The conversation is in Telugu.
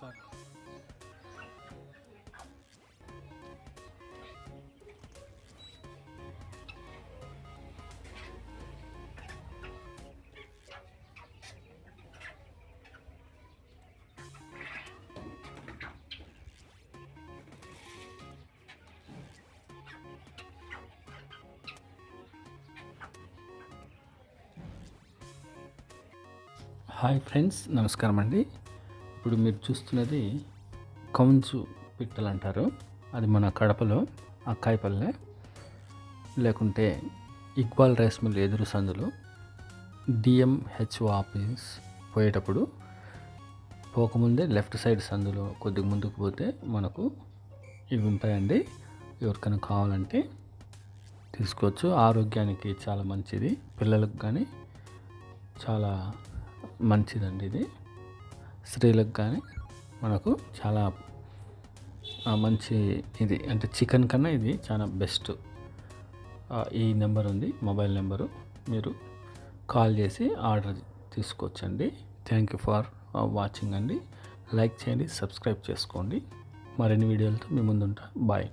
సార్. హాయ్ ఫ్రెండ్స్ నమస్కారం అండి. ఇప్పుడు మీరు చూస్తున్నది కౌన్సు పిట్టలు అంటారు. అది మన కడపలో అక్కాయిపల్లె లేకుంటే ఇక్బాల్ రైస్ మిల్ ఎదురు సందులో డిఎంహెచ్ఓ ఆఫీస్ పోయేటప్పుడు పోకముందే లెఫ్ట్ సైడ్ సందులో కొద్దిగా ముందుకు పోతే మనకు ఇవి ఉంటాయండి. ఎవరికైనా కావాలంటే తీసుకోవచ్చు. ఆరోగ్యానికి చాలా మంచిది. పిల్లలకు కానీ చాలా మంచిదండి ఇది. స్త్రీలకు కానీ మనకు చాలా మంచి ఇది అంటే చికెన్ కన్నా ఇది చాలా బెస్ట్. ఈ నెంబర్ ఉంది మొబైల్ నెంబరు. మీరు కాల్ చేసి ఆర్డర్ తీసుకోవచ్చండి. థ్యాంక్ యూ ఫర్ వాచింగ్ అండి. లైక్ చేయండి సబ్స్క్రైబ్ చేసుకోండి. మరిన్ని వీడియోలతో మీ ముందుంటా. బాయ్.